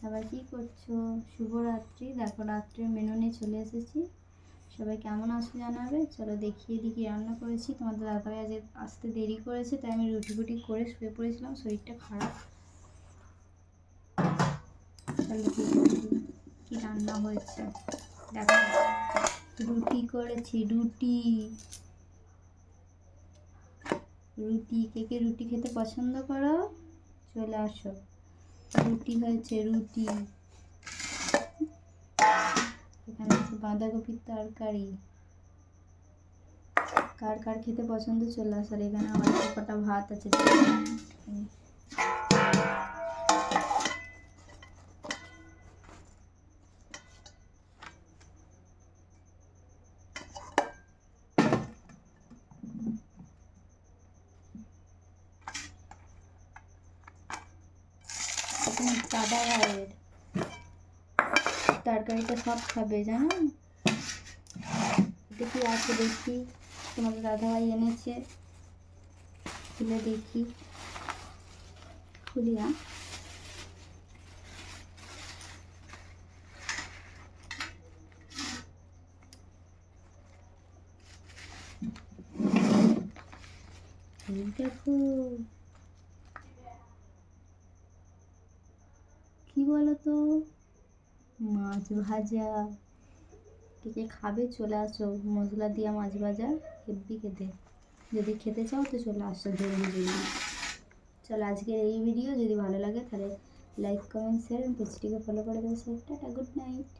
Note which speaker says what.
Speaker 1: সবাই কী করছ? শুভরাত্রি। দেখো, রাত্রের মেনু নিয়ে চলে এসেছি। সবাই কেমন আছো জানাবে? চলো দেখিয়ে কি রান্না করেছি। তোমাদের দাদাভাই আজ আসতে দেরি করেছে, তাই আমি রুটি ফুটি করে শুয়ে পড়েছিলাম, শরীরটা খারাপ। চলো কী রান্না হয়েছে। দেখো, রুটি করেছি, রুটি। রুটি, কে কে রুটি খেতে পছন্দ করো? চলে আসো। রুটি হয়েছে, রুটি। এখানে আছে বাঁধাকপির তরকারি। কার কার খেতে পছন্দ চলে আসার এখানে আমার কটা ভাত আছে। এখানে দাদা ভাইয়ের তরকারিটা সব খাবে, জানো? দেখি আছে দেখি? তোমাদের দাদাভাই এনেছে। খুলে দেখি। খুলি হ্যাঁ দেখো। কি বলো তো মাছ ভাজা। কে কে খাবে চলে আসো। মশলা দিয়া মাছ ভাজা, হেব্বি খেতে। যদি খেতে চাও তো চলে আসো জলদি জলদি চলো আজকের এই ভিডিও যদি ভালো লাগে তাহলে লাইক কমেন্ট শেয়ার এবং পেজটিকে ফলো করে দেবো সব টাটা গুড নাইট